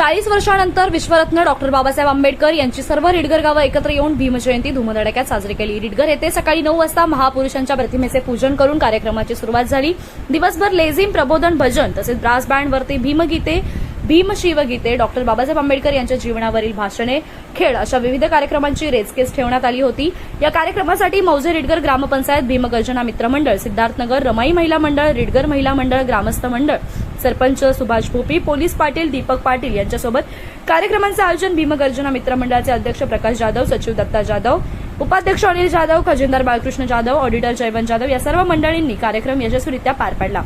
चाळीस वर्षानंतर विश्वरत्न डॉक्टर बाबासाहेब आंबेडकर यांची सर्व रिडगर गावं एकत्र येऊन भीमजयंती धुमधडाक्यात साजरी केली. रिडगर येथे सकाळी नऊ वाजता महापुरुषांच्या प्रतिमेचे पूजन करून कार्यक्रमाची सुरुवात झाली. दिवसभर लेझिम प्रबोधन भजन तसेच ब्रास बँडवरती भीमगीते भीम शिवगीते डॉक्टर बाबासाहेब आंबेडकर यांच्या जीवनावरील भाषणे खेळ अशा विविध कार्यक्रमांची रेचकेस ठेवण्यात आली होती. या कार्यक्रमासाठी मौजे रिडगर ग्रामपंचायत भीमगर्जना मित्रमंडळ सिद्धार्थनगर रमाई महिला मंडळ रिडगर महिला मंडळ ग्रामस्थ मंडळ सरपंच सुभाष भोपी पोलीस पाटील दीपक पाटील यांच्यासोबत कार्यक्रमांचं आयोजन भीमगर्जना मित्रमंडळाचे अध्यक्ष प्रकाश जाधव सचिव दत्ता जाधव उपाध्यक्ष अनिल जाधव खजिनदार बाळकृष्ण जाधव ऑडिटर जयवंत जाधव या सर्व मंडळींनी कार्यक्रम यशस्वीरित्या पार पाडला.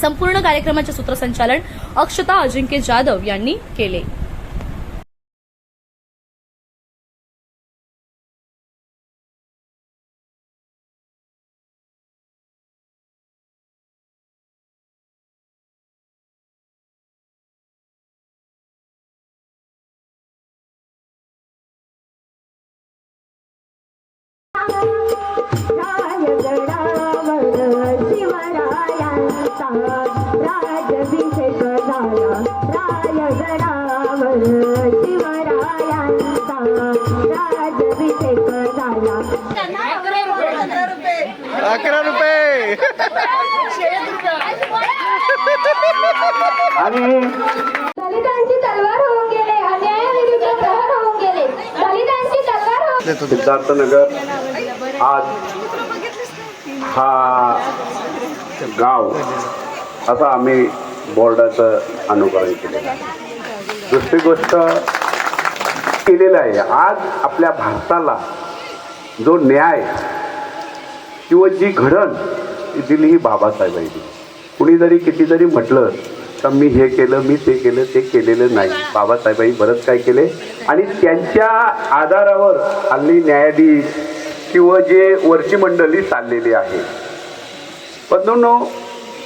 संपूर्ण कार्यक्रमाचे सूत्रसंचालन अक्षता अजिंक्य जाधव यांनी केले. अकरा रुपये. आणि दलितांची तलवार होऊन गेले अन्यायाविरुद्ध प्रहार होऊन गेले. दलितांची तलवार होऊन सिद्धार्थनगर आज हा गाव. असं आम्ही बोर्डाचं अनुकरण केलेलं आहे. दुसरी गोष्ट केलेलं आहे. आज आपल्या भारताला जो न्याय किंवा जी घडण ती दिली ही बाबासाहेबांनी. कुणी जरी किती जरी म्हटलं तर मी हे केलं मी ते केलं ते केलेलं नाही. बाबासाहेबांनी बरंच काय केले. आणि त्यांच्या आधारावर हल्ली न्यायाधीश किंवा जे वरची मंडळी चाललेली आहे. बंधूंनो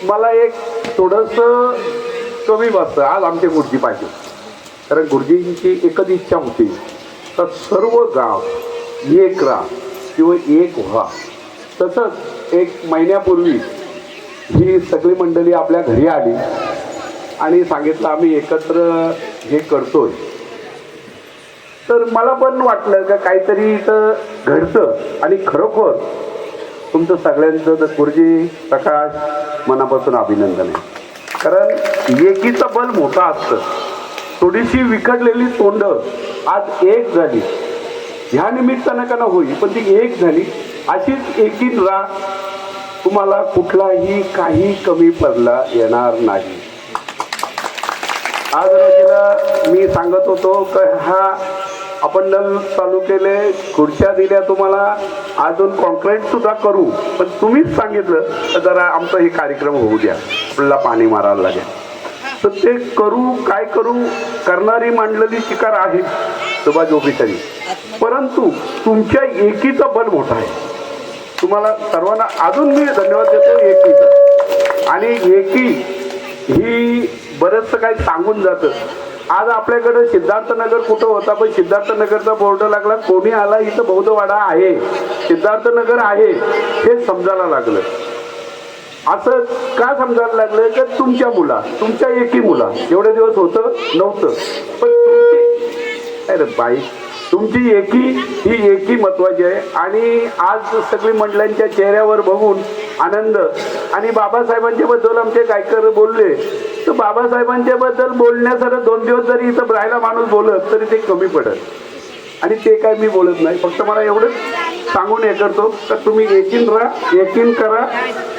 मला एक थोडंसं कमी वाटतं. आज आमचे गुरुजी पाहिजे. कारण गुरुजींची एकच इच्छा होती. तर सर्व गाव एक राहा किंवा एक व्हा. तसंच एक महिन्यापूर्वी ही सगळी मंडळी आपल्या घरी आली आणि सांगितलं आम्ही एकत्र हे करतोय. तर मला पण वाटलं का काहीतरी इथं घडतं आणि खरोखर तुमचं सगळ्यांचं तर गुरुजी प्रकाश मनापासून अभिनंदन आहे. कारण एकीचं बल मोठं असतं. थोडीशी विखडलेली तोंड आज एक झाली. ह्या निमित्तानं का ना होई पण ती एक झाली. अशीच एकीन रा तुम्हाला कुठलाही काही कमी पडला येणार नाही. आज रोजीला मी सांगत होतो की हा आपण नल चालू केले खुर्च्या दिल्या तुम्हाला. अजून कॉन्क्रीट सुद्धा करू. पण तुम्हीच सांगितलं तर जरा आमचा हे कार्यक्रम होऊ द्या. आपल्याला पाणी मारायला लागेल. तर ते करू काय करू करणारी मांडलेली शिकार आहे सुभाष ऑफिसरी परंतु तुमच्या एकीचं बल मोठं आहे. तुम्हाला सर्वांना अजून मी धन्यवाद देतो एकीचं. आणि एकी ही बरंचसं काही सांगून जातं. आज आपल्याकडं सिद्धार्थनगर कुठं होता? पण सिद्धार्थनगरचा बोर्ड लागला कोणी आला इथं बौद्धवाडा आहे? सिद्धार्थनगर आहे हे समजायला लागलं. असं का समजायला लागलं? तर तुमच्या मुला तुमच्या एकी मुला. एवढे दिवस होतं नव्हतं. पण तुमची अरे बाई तुमची एकी ही एकी महत्वाची आहे. आणि आज सगळी मंडळांच्या चेहऱ्यावर बघून आनंद. आणि बाबासाहेबांच्या बद्दल आमचे गायकर बोलले तर बाबासाहेबांच्या बद्दल बोलण्यासारखं दोन दिवस जरी इथं राहायला माणूस बोलत तरी ते कमी पडत. आणि ते काय मी बोलत नाही. फक्त मला एवढंच सांगून हे करतो तर तुम्ही एकीन राहा एकीन करा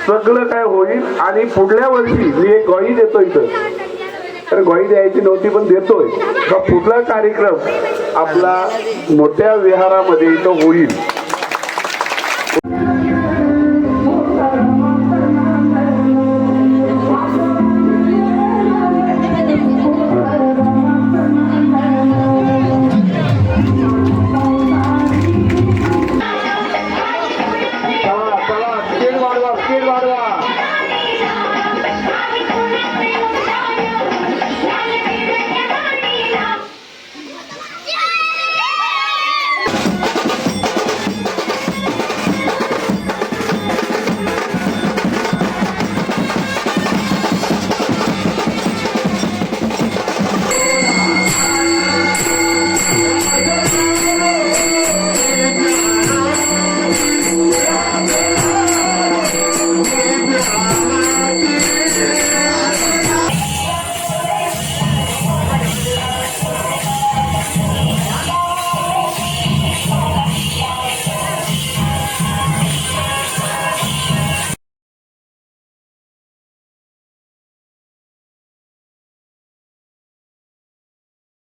सगळं काय होईल. आणि पुढल्या वर्षी मी एक गॉई देतो इथं. तर गॉई द्यायची नव्हती पण देतोय. का पुढला कार्यक्रम आपला मोठ्या विहारामध्ये इथं होईल.